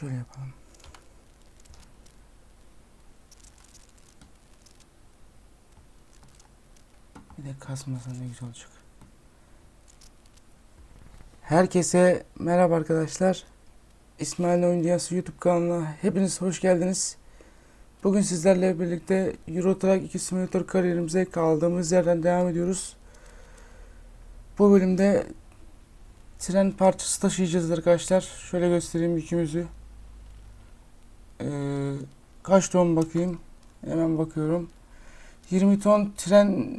Şöyle yapalım. Bir de kasmasa ne güzel olacak. Herkese merhaba arkadaşlar. İsmail Oyun YouTube kanalına hepiniz hoş geldiniz. Bugün sizlerle birlikte Euro Truck 2 Simulator kariyerimize kaldığımız yerden devam ediyoruz. Bu bölümde tren parçası taşıyacağız arkadaşlar. Şöyle göstereyim yükümüzü. Ee, kaç ton bakayım? Hemen bakıyorum. 20 ton tren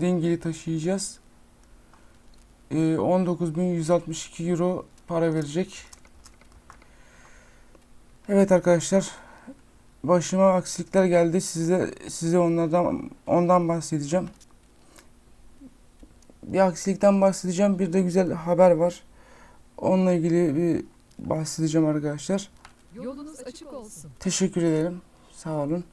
dingili taşıyacağız. Ee, 19.162 euro para verecek. Evet arkadaşlar. Başıma aksilikler geldi. Size size onlardan ondan bahsedeceğim. Bir aksilikten bahsedeceğim. Bir de güzel haber var. Onunla ilgili bir bahsedeceğim arkadaşlar. Yolunuz açık olsun. Teşekkür ederim. Sağ olun.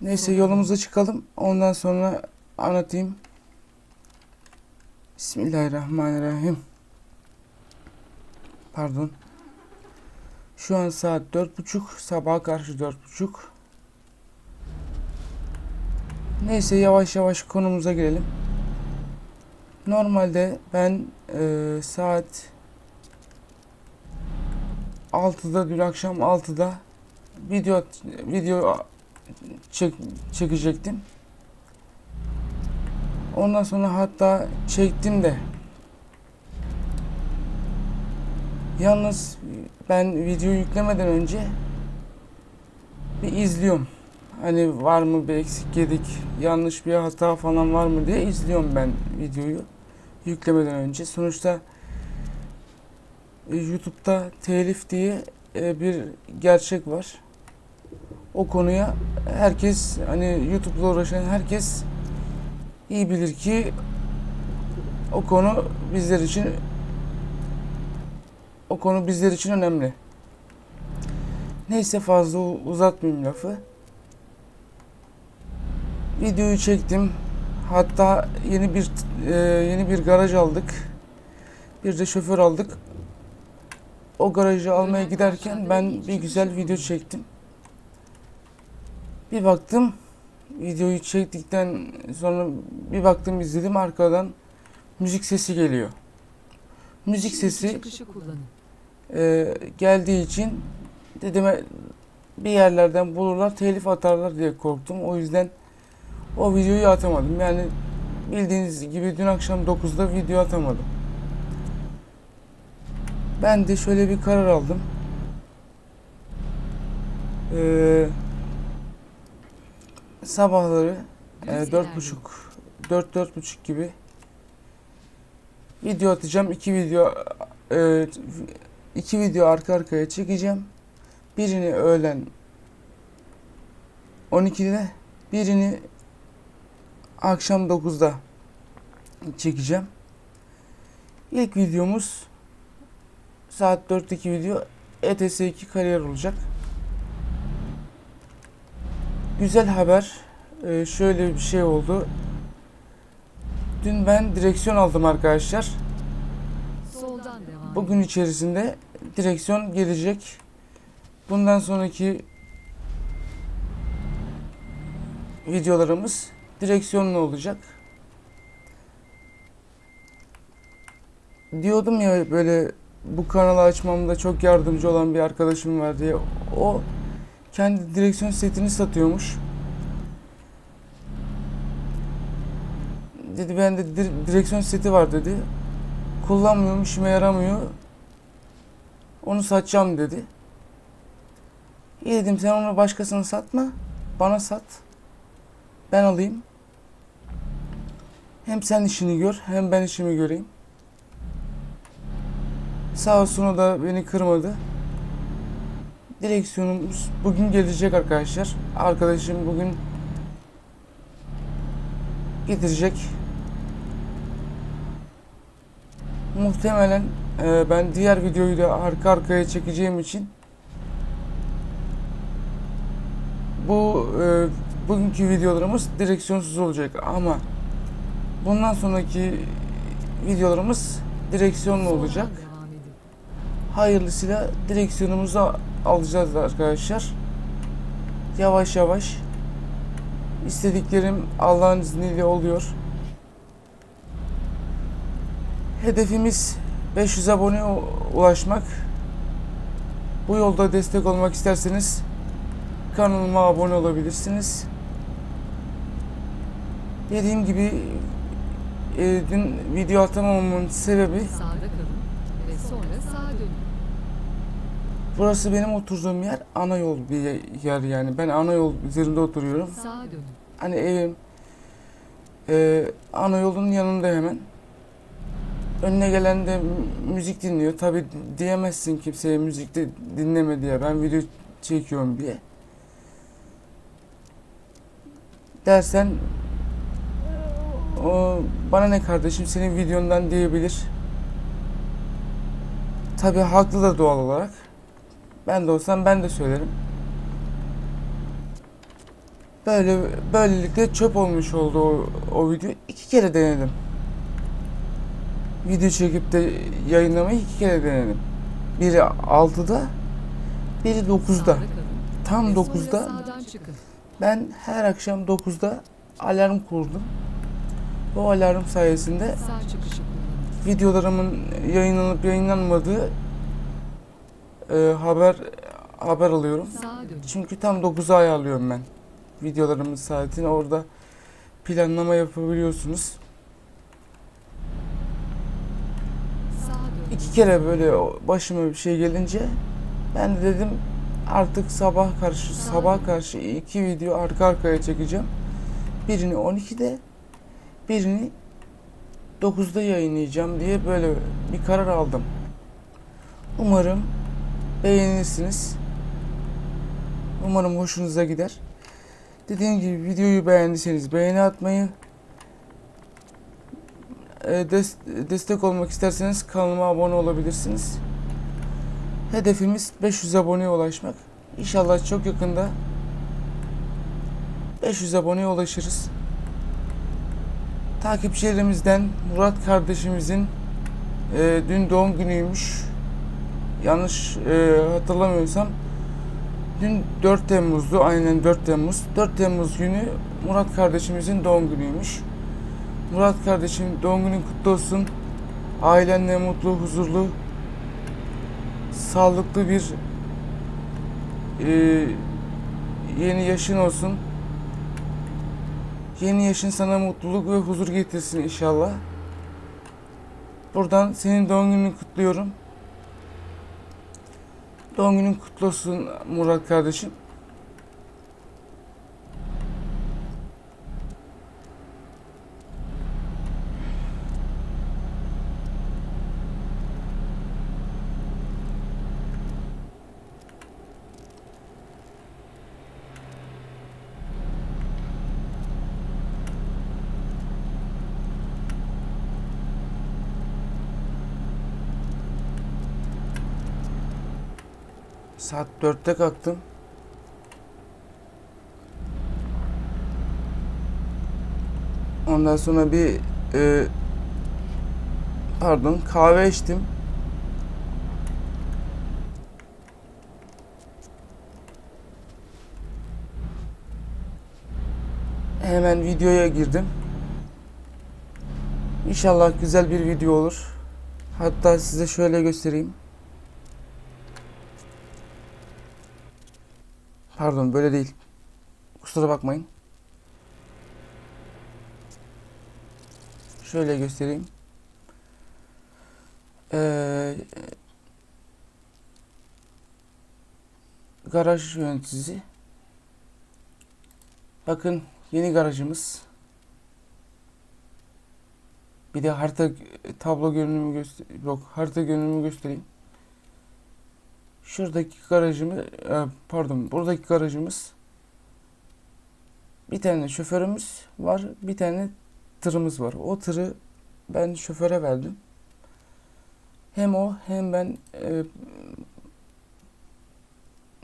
Neyse yolumuza çıkalım. Ondan sonra anlatayım. Bismillahirrahmanirrahim. Pardon. Şu an saat dört buçuk. Sabaha karşı dört buçuk. Neyse yavaş yavaş konumuza girelim. Normalde ben eee, saat 6'da dün akşam 6'da video video çek, çekecektim. Ondan sonra hatta çektim de. Yalnız ben video yüklemeden önce bir izliyorum. Hani var mı bir eksik yedik, yanlış bir hata falan var mı diye izliyorum ben videoyu yüklemeden önce. Sonuçta YouTube'da telif diye e, bir gerçek var. O konuya herkes hani YouTube'la uğraşan herkes iyi bilir ki o konu bizler için o konu bizler için önemli. Neyse fazla uzatmayayım lafı. Videoyu çektim. Hatta yeni bir e, yeni bir garaj aldık. Bir de şoför aldık. O garajı almaya giderken ben bir güzel video çektim. Bir baktım videoyu çektikten sonra bir baktım izledim arkadan müzik sesi geliyor. Müzik sesi e, geldiği için dedim "E, bir yerlerden bulurlar telif atarlar diye korktum. O yüzden o videoyu atamadım. Yani bildiğiniz gibi dün akşam 9'da video atamadım. Ben de şöyle bir karar aldım. Ee, sabahları e, dört buçuk, dört dört buçuk gibi video atacağım. İki video e, iki video arka arkaya çekeceğim. Birini öğlen 12'de, birini akşam 9'da çekeceğim. İlk videomuz saat 4'teki video ETS2 kariyer olacak. Güzel haber. Ee, şöyle bir şey oldu. Dün ben direksiyon aldım arkadaşlar. Bugün içerisinde direksiyon gelecek. Bundan sonraki videolarımız direksiyonlu olacak. Diyordum ya böyle bu kanalı açmamda çok yardımcı olan bir arkadaşım var diye. O kendi direksiyon setini satıyormuş. Dedi bende dir- direksiyon seti var dedi. Kullanmıyorum, işime yaramıyor. Onu satacağım dedi. İyi dedim sen onu başkasına satma. Bana sat. Ben alayım. Hem sen işini gör hem ben işimi göreyim. Sağ olsun o da beni kırmadı. Direksiyonumuz bugün gelecek arkadaşlar. Arkadaşım bugün getirecek. Muhtemelen e, ben diğer videoyu da arka arkaya çekeceğim için bu e, bugünkü videolarımız direksiyonsuz olacak ama bundan sonraki videolarımız direksiyonlu olacak. Hayırlısıyla direksiyonumuzu alacağız arkadaşlar. Yavaş yavaş istediklerim Allah'ın izniyle oluyor. Hedefimiz 500 aboneye u- ulaşmak. Bu yolda destek olmak isterseniz kanalıma abone olabilirsiniz. Dediğim gibi e, dün video atamamamın sebebi Sağda kalın ve sonra sağa dönün. burası benim oturduğum yer ana yol bir yer yani. Ben ana yol üzerinde oturuyorum. Sağa dönün. Hani evim e, ana yolun yanında hemen. Önüne gelen de mü- müzik dinliyor. Tabi diyemezsin kimseye müzik de dinleme diye. Ben video çekiyorum diye. Dersen o bana ne kardeşim senin videondan diyebilir. Tabi haklı da doğal olarak. Ben de olsam ben de söylerim. Böyle böylelikle çöp olmuş oldu o, o video. İki kere denedim. Video çekip de yayınlamayı iki kere denedim. Biri 6'da, biri 9'da. Sağda kalın Tam ve 9'da sonra sağdan çıkın. ben her akşam 9'da alarm kurdum. Bu alarm sayesinde Sağ çıkışı kullanın. Videolarımın yayınlanıp yayınlanmadığı e, haber haber alıyorum. Çünkü tam 9'a ayarlıyorum ben. Videolarımın saatini orada planlama yapabiliyorsunuz. İki kere böyle başıma bir şey gelince ben de dedim artık sabah karşı sabah karşı iki video arka arkaya çekeceğim. Birini 12'de birini 9'da yayınlayacağım diye böyle bir karar aldım. Umarım beğenirsiniz. Umarım hoşunuza gider. Dediğim gibi videoyu beğendiyseniz beğeni atmayı, e, des- destek olmak isterseniz kanalıma abone olabilirsiniz. Hedefimiz 500 aboneye ulaşmak. İnşallah çok yakında 500 aboneye ulaşırız. Takipçilerimizden Murat kardeşimizin e, dün doğum günüymüş. Yanlış e, hatırlamıyorsam dün 4 Temmuz'du. Aynen 4 Temmuz. 4 Temmuz günü Murat kardeşimizin doğum günüymüş. Murat kardeşim doğum günün kutlu olsun. Ailenle mutlu, huzurlu, sağlıklı bir e, yeni yaşın olsun. Yeni yaşın sana mutluluk ve huzur getirsin inşallah. Buradan senin doğum gününü kutluyorum. Doğum günün kutlu olsun Murat kardeşim. Saat 4'te kalktım. Ondan sonra bir e, pardon kahve içtim. Hemen videoya girdim. İnşallah güzel bir video olur. Hatta size şöyle göstereyim. Pardon böyle değil. Kusura bakmayın. Şöyle göstereyim. Ee, garaj yöneticisi. Bakın yeni garajımız. Bir de harita tablo görünümü göster yok harita görünümü göstereyim. Şuradaki garajımız, e, pardon buradaki garajımız bir tane şoförümüz var, bir tane tırımız var. O tırı ben şoföre verdim. Hem o hem ben e,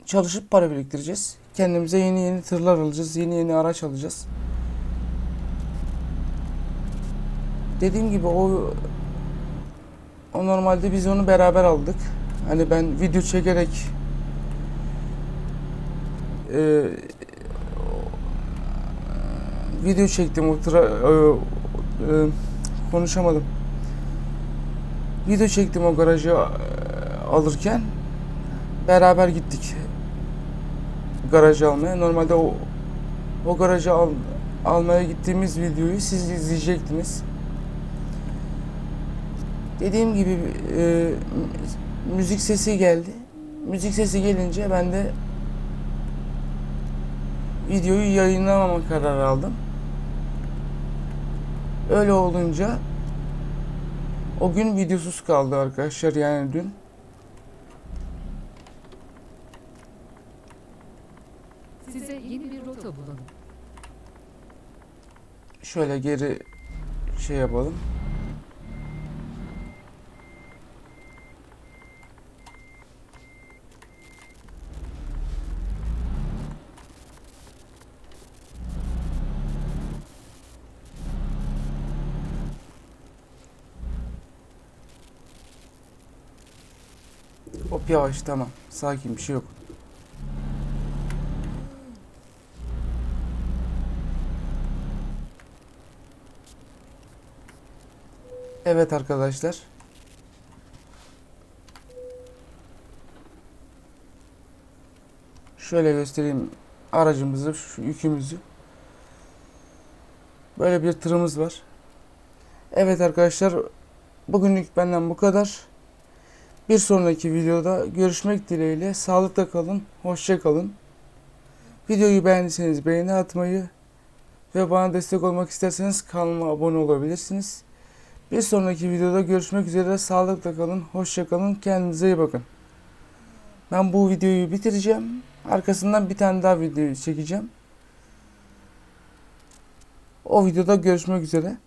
çalışıp para biriktireceğiz. Kendimize yeni yeni tırlar alacağız, yeni yeni araç alacağız. Dediğim gibi o o normalde biz onu beraber aldık. Hani ben video çekerek e, video çektim o tra- e, e, konuşamadım. Video çektim o garajı e, alırken beraber gittik garajı almaya. Normalde o o garajı al, almaya gittiğimiz videoyu siz izleyecektiniz. Dediğim gibi e, müzik sesi geldi. Müzik sesi gelince ben de videoyu yayınlamama kararı aldım. Öyle olunca o gün videosuz kaldı arkadaşlar yani dün. Size yeni bir rota bulalım. Şöyle geri şey yapalım. Yavaş tamam. Sakin bir şey yok. Evet arkadaşlar. Şöyle göstereyim aracımızı, şu yükümüzü. Böyle bir tırımız var. Evet arkadaşlar, bugünlük benden bu kadar. Bir sonraki videoda görüşmek dileğiyle. Sağlıkla kalın, hoşça kalın. Videoyu beğendiyseniz beğeni atmayı ve bana destek olmak isterseniz kanalıma abone olabilirsiniz. Bir sonraki videoda görüşmek üzere. Sağlıkla kalın, hoşça kalın, kendinize iyi bakın. Ben bu videoyu bitireceğim. Arkasından bir tane daha video çekeceğim. O videoda görüşmek üzere.